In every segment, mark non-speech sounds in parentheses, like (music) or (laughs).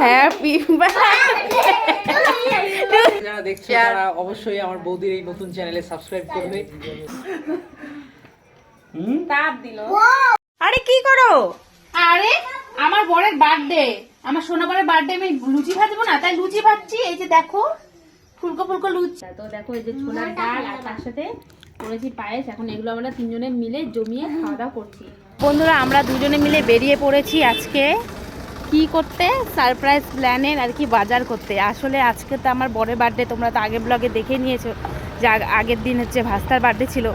Happy যারা দেখছ তারা অবশ্যই আমার বৌদির এই নতুন চ্যানেলে সাবস্ক্রাইব করবে। তাপ দিল। আরে কি করো? আরে আমার বরের বার্থডে আমার সোনাবারের বার্থডে আমি লুচি ভাজবো না তাই লুচি ভাজছি। এই যে দেখো ফুলকো ফুলকো লুচি। তো দেখো এই যে ছোলার ডাল আর তার সাথে করেছি পায়েস। এখন এগুলো আমরা তিনজনে মিলে জমিয়ে খাওয়া দাওয়া করছি। বন্ধুরা আমরা দুজনে মিলে বেরিয়ে পড়েছি আজকে। কি করতে? সারপ্রাইজ প্ল্যানের আর কি বাজার করতে। আসলে আজকে তো আমার বরের বার্থডে তোমরা তো আগের ব্লগে দেখে নিয়েছো যে আগের দিন হচ্ছে ভাস্তার বার্থডে ছিল।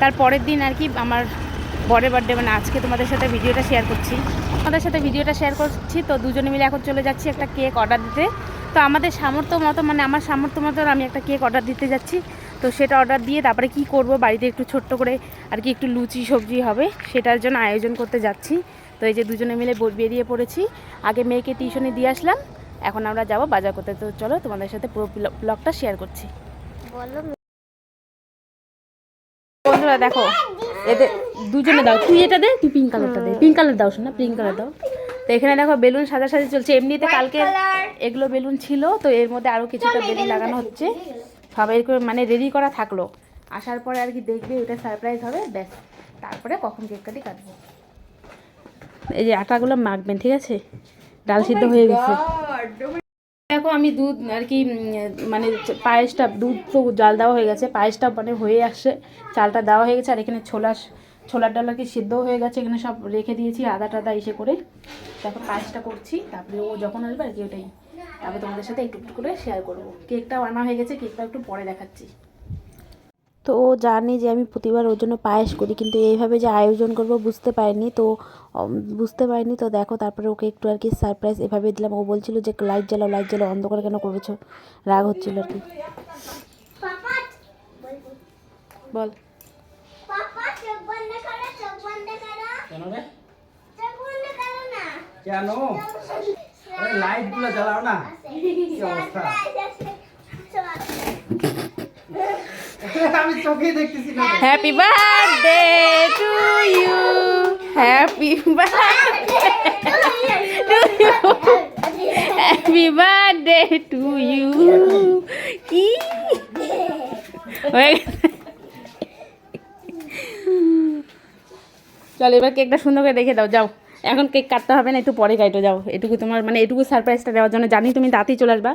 তার পরের দিন আর কি আমার বরের বার্থডে মানে আজকে তোমাদের সাথে ভিডিওটা শেয়ার করছি। আমাদের সাথে ভিডিওটা শেয়ার করছি, তো দুজনে মিলে এখন চলে যাচ্ছি একটা কেক অর্ডার দিতে। তো আমাদের সামর্থ্য মতো মানে আমার সামর্থ্য মতো আমি একটা কেক অর্ডার দিতে যাচ্ছি। তো সেটা অর্ডার দিয়ে তারপরে কি করব, বাড়িতে একটু ছোট্ট করে আর কি একটু লুচি সবজি হবে, সেটার জন্য আয়োজন করতে যাচ্ছি। তো এই যে দুজনে মিলে বেরিয়ে পড়েছি। আগে মেয়েকে টিউশনে দিয়ে আসলাম এখন আমরা যাব বাজার করতে। তো চলো তোমাদের সাথে পুরো ব্লগটা শেয়ার করছি। বন্ধুরা দেখো এদের দুজনে দাও। তুই এটা দে তুই পিঙ্ক কালারটা দে। পিঙ্ক কালার দাও শোনা পিঙ্ক কালার দাও। তো এখানে দেখো বেলুন সাজা সাজাসাজি চলছে। এমনিতে কালকে এগুলো বেলুন ছিল তো এর মধ্যে আরও কিছুটা বেলুন লাগানো হচ্ছে। সবাই করে মানে রেডি করা থাকল। আসার পরে আর কি দেখবে ওটা সারপ্রাইজ হবে ব্যাস। তারপরে কখন কেক কাটি কাটবো। এই যে আটাগুলো মাখবেন ঠিক আছে? ডাল সিদ্ধ হয়ে গেছে। দেখো আমি দুধ আর কি মানে পায়েসটা দুধ তো জাল দেওয়া হয়ে গেছে পায়েসটা মানে হয়ে আসছে চালটা দেওয়া হয়ে গেছে আর এখানে ছোলা ছোলার ডাল আর কি সিদ্ধ হয়ে গেছে এখানে সব রেখে দিয়েছি আদা টাদা এসে করে। তারপর পায়েসটা করছি তারপরে ও যখন আসবে আর কি ওটাই। তারপর তোমাদের সাথে একটু একটু করে শেয়ার করব। কেকটাও আনা হয়ে গেছে কেকটা একটু পরে দেখাচ্ছি। তো ও জানে যে আমি প্রতিবার ওর জন্য পায়েস করি, কিন্তু এইভাবে যে আয়োজন করব বুঝতে পারিনি। তো বুঝতে পারিনি। তো দেখো, তারপরে ওকে একটু আর কি সারপ্রাইজ এভাবে দিলাম। ও বলছিল যে লাইট জ্বালাও লাইট জ্বালাও অন্ধকার কেন করেছ? রাগ হচ্ছিল আর কি। বল। কেন লাইটগুলো জ্বালাও না। কি অবস্থা? আমি চোখেই দেখতেছি না। Happy birthday to you happy birthday to you happy birthday to you কি হয়ে গেছে চল, এবার কেকটা সুন্দর করে রেখে দাও, যাও। এখন কেক কাটতে হবে না, একটু পরে কাটো যাও এটুকু তোমার মানে এটুকু সারপ্রাইজটা দেওয়ার জন্য জানি তুমি তাতেই চলে আসবা।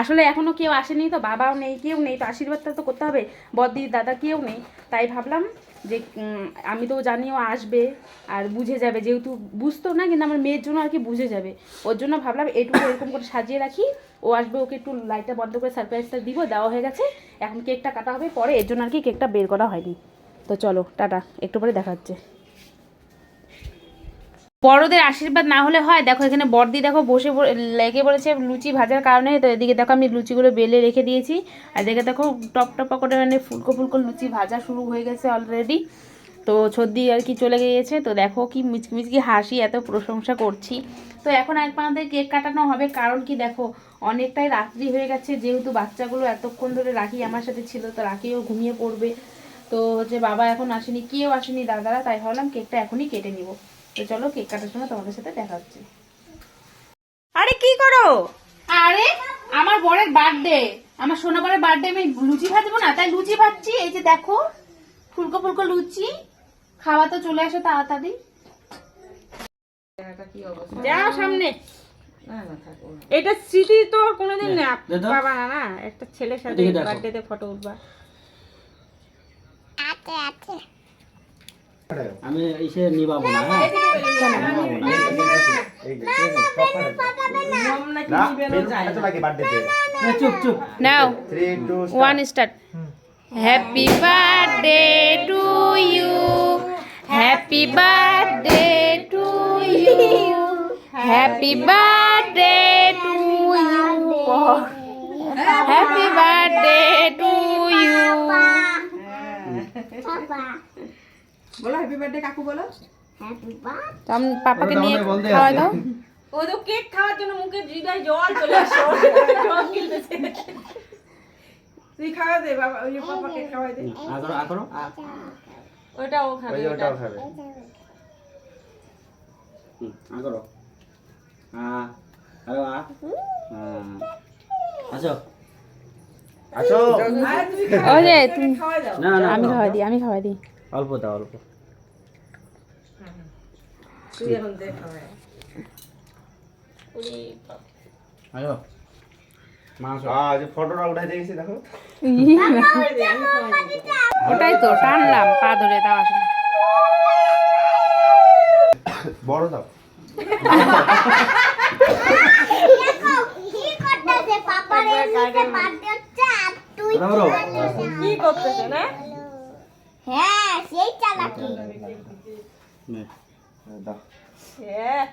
আসলে এখনও কেউ আসেনি তো, বাবাও নেই, কেউ নেই, তো আশীর্বাদটা তো করতে হবে। বদ্দি, দাদা কেউ নেই। তাই ভাবলাম যে আমি তো জানিও আসবে আর বুঝে যাবে। যেহেতু বুঝতো না, কিন্তু আমার মেয়ের জন্য আর কি বুঝে যাবে। ওর জন্য ভাবলাম এটুকু এরকম করে সাজিয়ে রাখি। ও আসবে, ওকে একটু লাইটটা বন্ধ করে সারপ্রাইজটা দিব, দেওয়া হয়ে গেছে। এখন কেকটা কাটা হবে, পরে এর জন্য আর কি কেকটা বের করা হয়নি। তো চলো, টাটা। একটু পরে দেখা হচ্ছে। বড়দের আশীর্বাদ না হলে হয়। দেখো এখানে বড়দি দেখো বসে লেগে পড়েছে লুচি ভাজার কারণে। তো এদিকে দেখো আমি লুচিগুলো বেলে রেখে দিয়েছি। আর এদিকে দেখো টপ টপ করে মানে ফুলকো ফুলকো লুচি ভাজা শুরু হয়ে গেছে অলরেডি তো সর্দি আর কি চলে গিয়েছে। তো দেখো কি মিচকি মিচকি হাসি, এত প্রশংসা করছি। তো এখন আমাদের কেক কাটানো হবে। কারণ কি দেখো, অনেকটাই রাত্রি হয়ে গেছে। যেহেতু বাচ্চাগুলো এতক্ষণ ধরে রাখি আমার সাথে ছিল, তো রাখিও ঘুমিয়ে পড়বে। তো হচ্ছে বাবা এখন আসেনি, কেউ আসেনি দাদারা, তাই ভাবলাম কেকটা এখনই কেটে নিব। তো চলো কেক কাটার সময় তোমাদের সাথে দেখা হচ্ছে। আরে কি করো? আরে আমার বরের বার্থডে আমার সোনাবারের বার্থডে আমি লুচি ভাজবো না তাই লুচি ভাজছি। এই যে দেখো ফুলকো ফুলকো লুচি। খাওয়া তো চলে আসে তাড়াতাড়ি। যাও সামনে। এটা স্মৃতি তো কোনোদিন না। পাবা না না একটা ছেলের সাথে। বার্থডেতে ফটো উঠবা। আমি এসে নিবাবো না হ্যাঁ? নিবাবো না। এ, চুপ চুপ। Now one start happy birthday to you happy birthday to you happy birthday to you happy birthday to you পাপা বলো হ্যাপি বার্থডে কাকু বলো। হ্যাপি বার্থডে আমি পাপাকে নিয়ে খাওয়া দাও। ও তো কেক খাওয়ার জন্য মুখে হৃদয় জল চলে আসে। জল গিলতেছে তুই খাওয়া দে বাবা ওই যে পাপা কেক খাওয়াই দে। আগরো আগরো ওটাও খাবে ওটা হুম, হ্যাঁ আরে বাহ হ্যাঁ আসো। আসো। আর তুমি যে খাওয়া- তুমি দাও। না না আমি। খাওয়াই দিই আমি খাওয়াই দিই। অল্প দাও অল্প। ওটাই তো টানলাম পা ধরে দাও আসলে বড় দাও। কি করতেছে না? হ্যাঁ সেই চালাকি। হ্যাঁ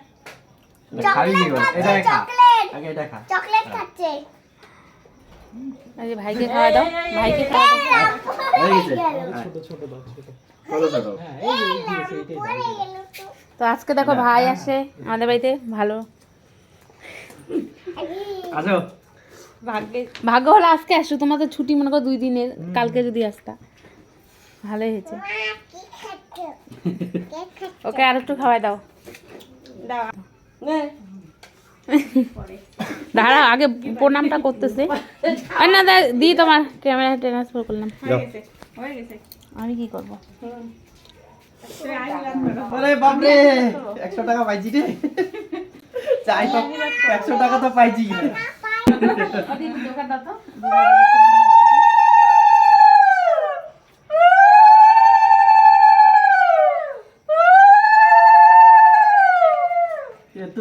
চকলেট খাচ্ছে ভাইকে খাওয়া দাও ভাইকে খাওয়া দাও। হয়ে গেছে। হ্যাঁ। ছোট ছোট পড়ে গেল তো। তো আজকে দেখো ভাই আসে আমাদের বাড়িতে ভালো। ভাগ্য ভাগ্য হলো আজকে আসো তোমার তো ছুটি মনে করো দুই দিনের কালকে যদি আসতা। ভালোই হয়েছে। (laughs) ওকে আর একটু খাওয়াই দাও। (laughs) দাঁড়া আগে প্রণামটা করতেছে। আর না দা দি তোমার ক্যামেরা ট্রান্সফার করলাম। হয়ে গেছে হয়ে গেছে। আমি কি করব? বাপরে একশো টাকা পাইছি রে। একশো টাকা তো পাইছি। (laughs)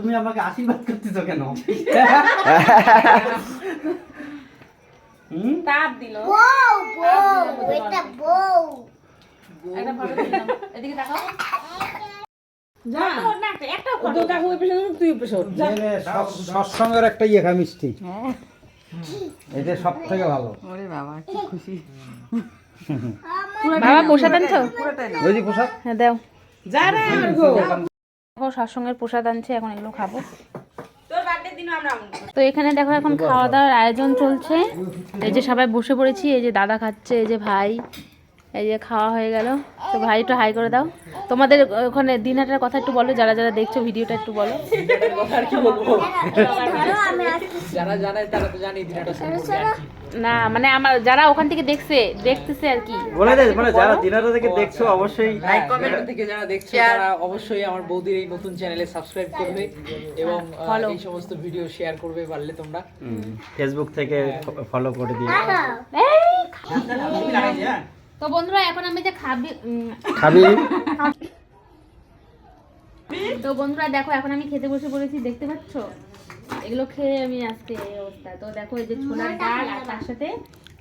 তুমি আমাকে আশীর্বাদ করতেছো কেন? তাপ দিল। বউ বউ এটা বউ। এদিকে তাকাও যা। না একটা সৎসঙ্গের ইয়ে খা মিষ্টি। এটা সব থেকে ভালো বাবা প্রসাদ আনছো? ওই যে পোশাক হ্যাঁ দাও। যা রে সৎসঙ্গের প্রসাদ আনছে এখন এগুলো খাব। তো এখানে দেখো এখন খাওয়া দাওয়ার আয়োজন চলছে। এই যে সবাই বসে পড়েছি এই যে দাদা খাচ্ছে এই যে ভাই। এই যে খাওয়া হয়ে গেল। তো ভাই একটু হাই করে দাও। তোমাদের ওখানে দিনহাটার কথা একটু বলো যারা যারা দেখছ ভিডিওটা একটু বলো। না মানে আমার যারা ওখান থেকে দেখছে দেখতেছে আর কি। বলে দে মানে যারা দিনাটা থেকে দেখছ অবশ্যই লাইক কমেন্ট থেকে যারা দেখছ তারা অবশ্যই আমার বৌদির এই নতুন চ্যানেলে সাবস্ক্রাইব করবে এবং এই সমস্ত ভিডিও শেয়ার করবে পারলে তোমরা। ফেসবুক থেকে ফলো করে দিও। এই! তো বন্ধুরা এখন আমি যে খাবি খাবি? তো বন্ধুরা দেখো এখন আমি খেতে বসে পড়েছি দেখতে পাচ্ছ? এগুলো খেয়ে আমি আজকে এই অবস্থা। তো দেখো এই যে ছোলার ডাল আর তার সাথে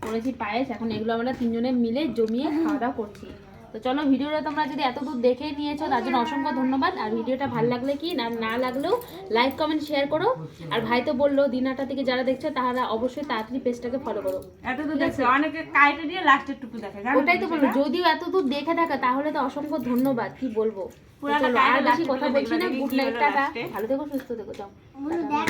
করেছি পায়েস এখন এগুলো আমরা তিনজনে মিলে জমিয়ে খাওয়া দাওয়া করছি। তো চলো ভিডিওটা তোমরা যদি এত দূর দেখে নিয়েছো তার জন্য অসংখ্য ধন্যবাদ। আর ভিডিওটা ভালো লাগলে কি না না লাগলেও লাইক কমেন্ট শেয়ার করো। আর ভাই তো বলল দিনাটা থেকে যারা দেখছে তারা অবশ্যই তাড়াতাড়ি পেজটাকে ফলো করো। এত তো দেখছে অনেকে কাইটে দিয়ে লাস্টের টুকু দেখে ওটাই তো বলব যদিও এত দূর দেখে থাকা তাহলে তো অসংখ্য ধন্যবাদ কি বলব? আর বেশি কথা বলে বলছি না গুড নাইট টাটা। ভালো থেকো সুস্থ থেকো যাও। দেখ।